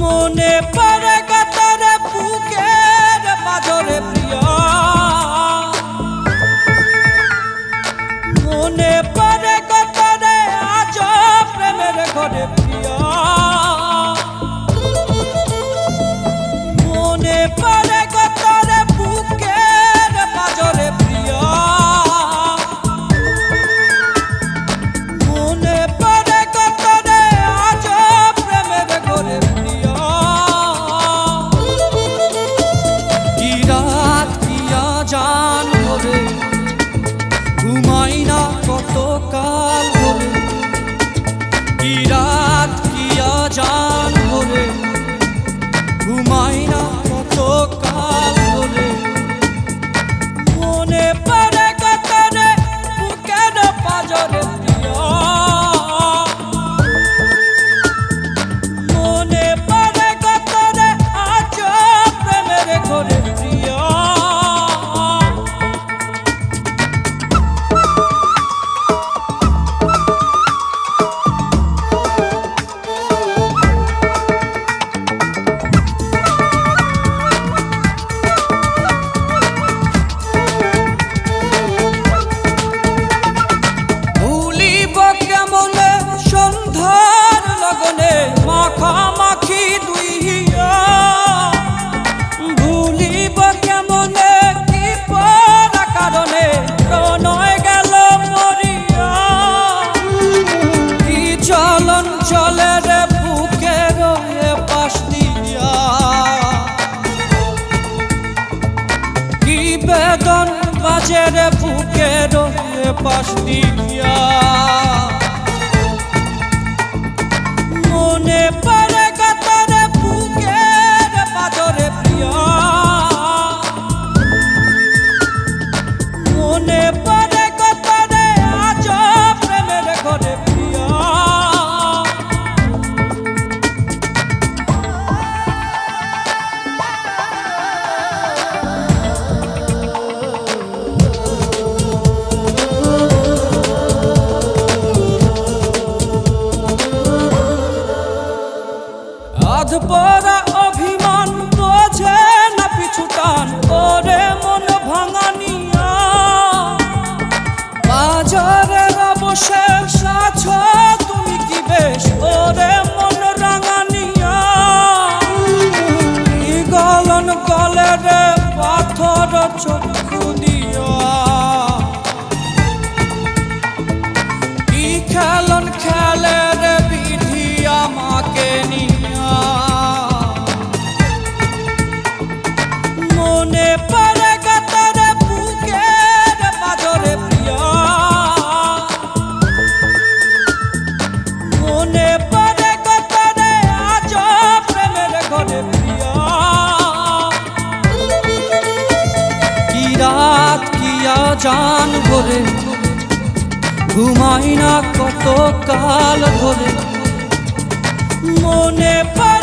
মনে পারে গাতারে বুকের মাঝরে παστίκια capture জান ভরে ঘুমাই না কত কাল ধরে। মনে পারে